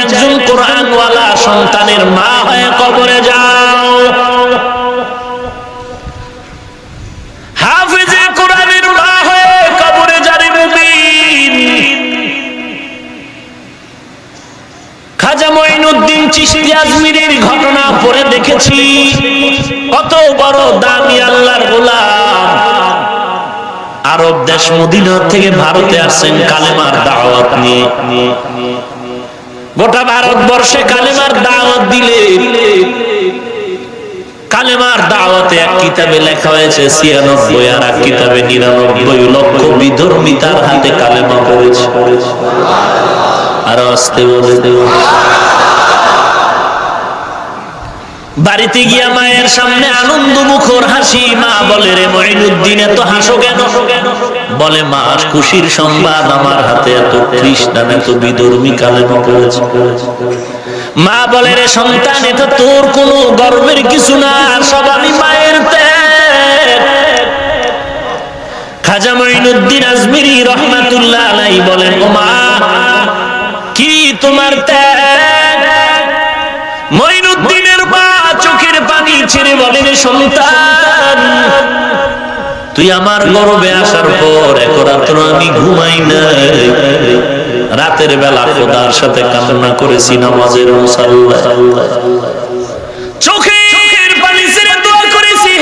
একজন কোরআনওয়ালা সন্তানের মা হয়ে কবরে যাও। ঘটনা দেখেছি। কত বড় দামি আল্লাহর আরব দেশ মদিনা থেকে ভারতে আসছেন কালেমার দাওয়াত নিয়ে। গোটা ভারতবর্ষে কালেমার দাওয়াত দিলে। কালেমার দাওয়াতে এক কিতাবে লেখা হয়েছে, ছিয়ানব্বই, আর এক কিতাবে নিরানব্বই লক্ষ বিধর্মী তার হাতে কালেমা পড়েছে। আর আসতে বলে দেব বাড়িতে গিয়া মায়ের সামনে আনন্দ মুখর হাসি, মা বলে, রে মঈনুদ্দিন, এত হাসো কেন? বলে, মা খুশির সংবাদ, আমার হাতে এত খ্রিস্টান এত বিধর্মী কালেমা পড়েছে। মা বলে, রে সন্তান এটা তোর কোনো গর্বের কিছু না সব আমি মায়ের খাজা মঈনুদ্দিন আজমিরি রহমাতুল্লাহ আলাই বলেন, ও মা, কি তোমার ত্যাগ? ছেড়ে বলেন সন্তান, তুই আমার গর্বে আসার পর এক রাত্র আমি ঘুমাই নাই। রাতের বেলা খোদার সাথে কান্না করেছি নামাজের মুসাল্লা চোখের পানি ছেড়ে দোয়া করেছি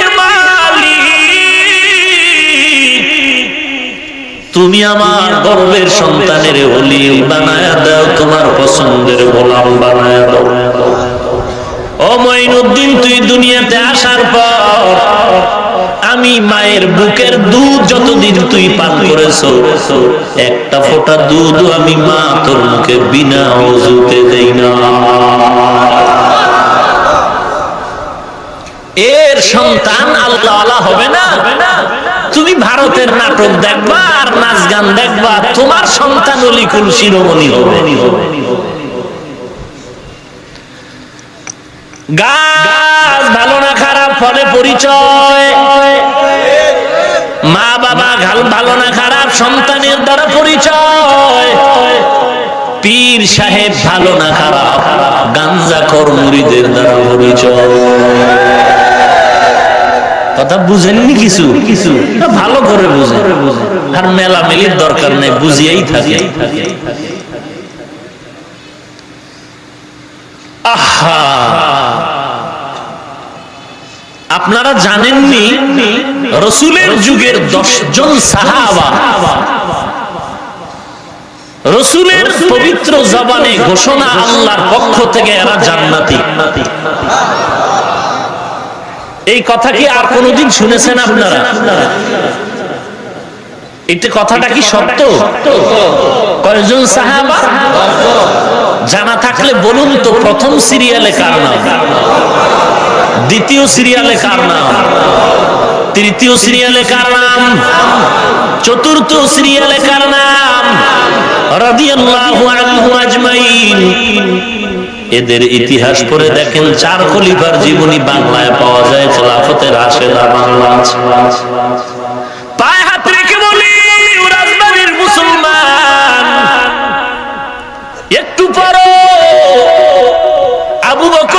তুমি আমার গর্বের সন্তানের অলি বানায় দাও, তোমার পছন্দের গোলাম বানায় দাও। ও তুই দুনিয়াতে আসার পর আমি মায়ের বুকের দুধ যতদিন তুই পান করেছ, একটা ফোঁটা দুধ আমি মা তোর মুখে বিনা অজুতে দেই না। এর সন্তান আল্লাহ হবে না? তুমি ভারতের নাটক দেখবা আর নাচ গান দেখবা, তোমার সন্তান অলিকুল শিরোমণি হবে। গাছ ভালো না খারাপ ফলে পরিচয়। মা বাবা ঘাল ভালো না খারাপ সন্তানের দ্বারা পরিচয়। পীর সাহেব ভালো না খারাপ, গাঞ্জা খর মুড়িদের দ্বারা পরিচয়। কথা বুঝেননি কিছু? কিছু ভালো করে বুঝে আর মেলা মেলির দরকার নেই, বুঝিয়েই থাকে। আপনারা জানেননি, রসুলের যুগের দশজন সাহাবা। রসুলের পবিত্র জবানে ঘোষণা আল্লাহর পক্ষ থেকে এরা জান্নাতি। এই কথা কি আর কোনদিন শুনেছেন আপনারা? এটা কথাটা কি সত্য? কয়জন সাহাবা? জানা থাকলে বলুন তো, প্রথম সিরিয়ালে কার নাম? দ্বিতীয় সিরিয়ালে কার নাম? তৃতীয় সিরিয়ালে কার নাম? চতুর্থ সিরিয়ালে কার নাম? এদের ইতিহাস পড়ে দেখেন চার খলিফার জীবনী বাংলায় পাওয়া যায়, খেলাফতের হাত রেখে বলি মুসলমান, একটু পরো। আবু বকরের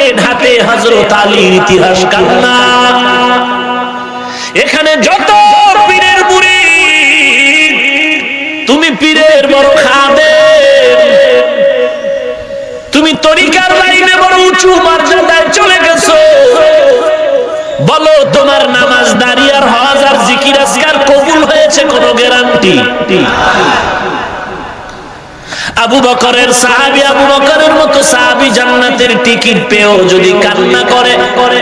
টিকিট হাতে হযরত আলীর ইতিহাস কান্না। এখানে যত পীরের মুড়ি তুমি পীরের বড় খাদে তুমি তরিকার লাইনে বড় উঁচু মর্যাদায় চলে গেছো। বলো, তোমার নামাজ দাঁড়িয়ে আর হজ আর জিকির আজকার কবুল হয়েছে কোন গ্যারান্টি? আবু বকরের সাহাবি, আবু বকরের মতো সাহাবি জান্নাতের টিকিট পেয়েও যদি কান্না করে,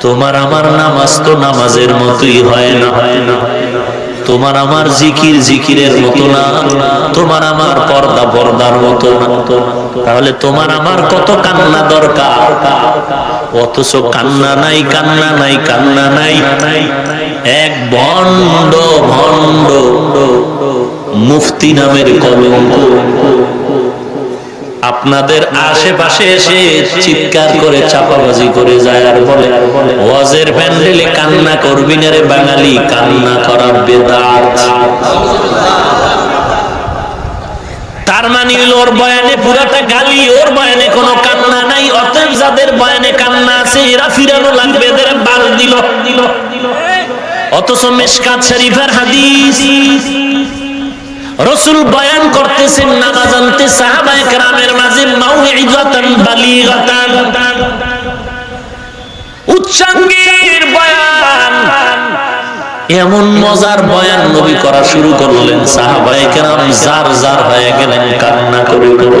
তোমার আমার নামাজ তো নামাজের মতোই হয় না। হয় না তোমার আমার জিকির জিকিরের মতো না। তোমার আমার পর্দা পর্দার মতো না। তাহলে তোমার আমার কত কান্না দরকার? অথচ কান্না নাই কান্না নাই কান্না নাই। এক ভণ্ড ভণ্ড মুফতি নামের কলঙ্ক। আপনাদের আশেপাশে এসে চিৎকার করে চাপাবাজি করে যায় আর বলে, ওয়াজের প্যান্ডেলে কান্না করবি না রে বাঙালি, কান্না করা বেদাত। তার মানে ওর বয়ানে পুরাটা গালি, ওর বয়ানে কোনো কান্না নাই, অতএব যাদের বয়ানে কান্না আছে, এরা ফিরানো লাগবে, এদের বাল দিল দিল দিল। অথচ মেশকাত শরীফের হাদিস। রসুল বয়ান করতেছেন, নামাজ আনতে সাহাবায়ে কেরামের মাঝে মাউইজাতান বালিগাতান। উচ্চাঙ্গের বয়ান। এমন মজার বয়ান নবী করা শুরু করলেন, সাহাবায়ে কেরাম জার জার হয়ে গেলেন, কান্না করে করে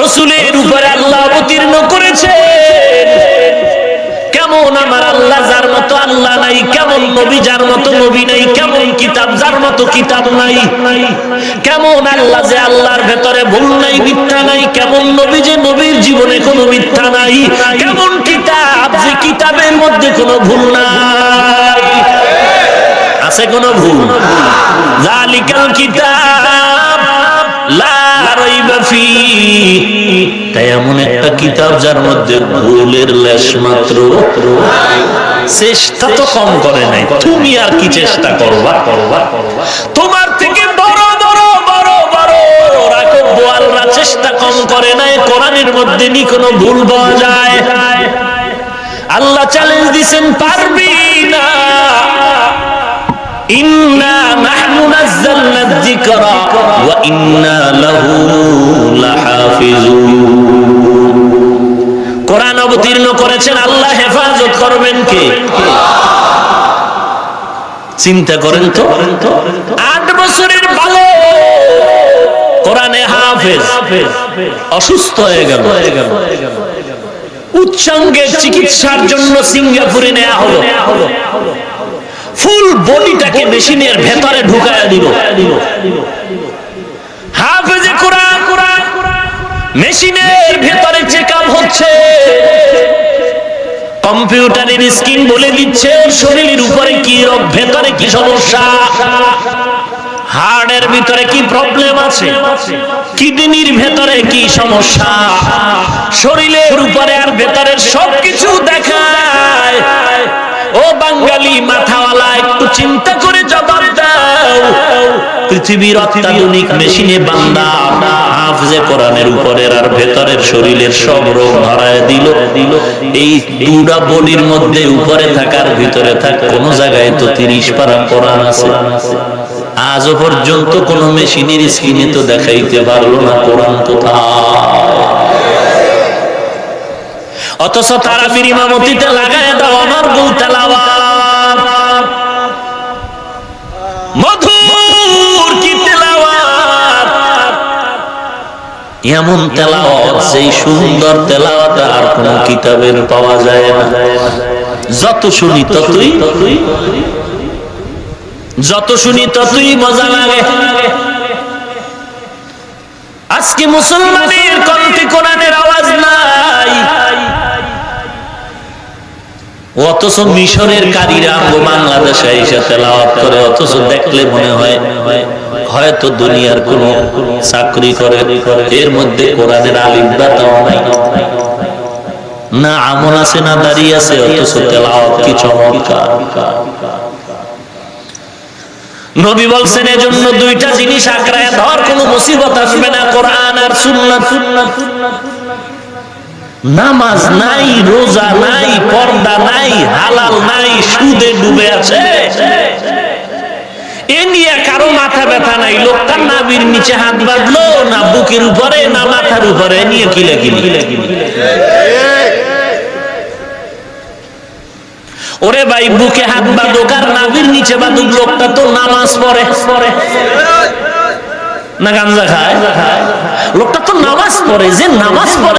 রসুলের উপরে আল্লাহ অবতীর্ণ করেছে। কেমন আমার আল্লাহ, যার মতো আল্লাহ নাই, কেমন নবী, যার মতো নবী নাই, কেমন কিতাব, যার মতো কিতাব নাই। কেমন আল্লাহ যে আল্লাহর ভেতরে ভুল নাই, মিথ্যা নাই, কেমন নবী যে নবীর জীবনে কোনো মিথ্যা নাই, কেমন কিতাব যে কিতাবের মধ্যে কোনো ভুল নাই। আছে কোনো ভুল? জালিকাল কিতাব, লা তাই এমন একটা কিতাব যার মধ্যে ভুলের লেশ মাত্র। চেষ্টা তো কম করে নাই। তুমি আর কি চেষ্টা করবা? করবা তোমার থেকে চেষ্টা কোনো ভুল আল্লাহ চ্যালেঞ্জ দিছেন, পারবি না। ইন্না ওয়া ইন্না কোরআন অবতীর্ণ করেছেন, আল্লাহ হেফাজত করবেন কে? চিন্তা করেন তো। আট বছরের ভালো কোরআনে হাফেজ, অসুস্থ হয়ে গেল। উচ্চাঙ্গের চিকিৎসার জন্য সিঙ্গাপুরে নেওয়া হলো। ফুল বডিটাকে মেশিনের ভেতরে ঢুকায় দিল। হাফেজে মেশিনের ভেতরে চেক হচ্ছে। কম্পিউটারের স্ক্রিন বলে দিচ্ছে শরীরের উপরে কি রোগ, ভেতরে কি সমস্যা? হার্টের ভিতরে কি প্রবলেম আছে? কিডনির ভেতরে কি সমস্যা? শরীরের উপরে আর ভেতরের সবকিছু দেখায়। ও বাঙালি মাথাওয়ালা, একটু চিন্তা করে পৃথিবীর অত্যাধুনিক মেশিনে বান্দা হাফজে কোরআনের উপরের আর ভেতরের শরীরের সব রোগ ধরায় দিল। দিল এই দুটা বডির মধ্যে উপরে থাকার ভিতরে থাক, কোন জায়গায় তো তিরিশ পারা কোরআন আছে। পর্যন্ত কোন মেশিনের স্ক্রিনে তো দেখাইতে পারল না কোরআন অথচ তারা বিরিমামতিতে লাগায় দাও আমার গুল মধুর এমন তেলাওয়াত, সেই সুন্দর তেলাওয়াত আর কোন কিতাবের পাওয়া যায় না। যত শুনি ততই, যত শুনি ততই মজা লাগে। আজকে মুসলমানের কণ্ঠে কোরআনের আওয়াজ নাই। অথচ মিশরের কারীরা বাংলাদেশে এসে তেলাওয়াত করে, অথচ দেখলে মনে হয় হয়তো দুনিয়ার কোন চাকরি করে, এর মধ্যে কোরআনের আলিম দাতাও নাই। না আমল আছে না দাঁড়িয়ে আছে, অথচ তেলাওয়াত কি চমৎকার। নবী বলছেন, এজন্য দুইটা জিনিস আঁকড়ায় ধর, কোন মুসিবত আসবে না, কোরআন আর সুন্নাত সুন্নাত। নামাজ নাই, রোজা নাই, পর্দা নাই, হালাল নাই, সুদে ডুবে আছে। কারও মাথা ব্যথা নাই। লোকটার নাবির নিচে হাত বাঁধলো, না বুকের উপরে, না মাথার উপরে। নিয়ে কিলে কিলে। ওরে ভাই, বুকে হাত বাঁধুক আর নাভির নিচে বাঁধুক, লোকটা তো নামাজ পড়ে। না গাঞ্জা খায়? লোকটা তো নামাজ পড়ে, যে নামাজ পড়ে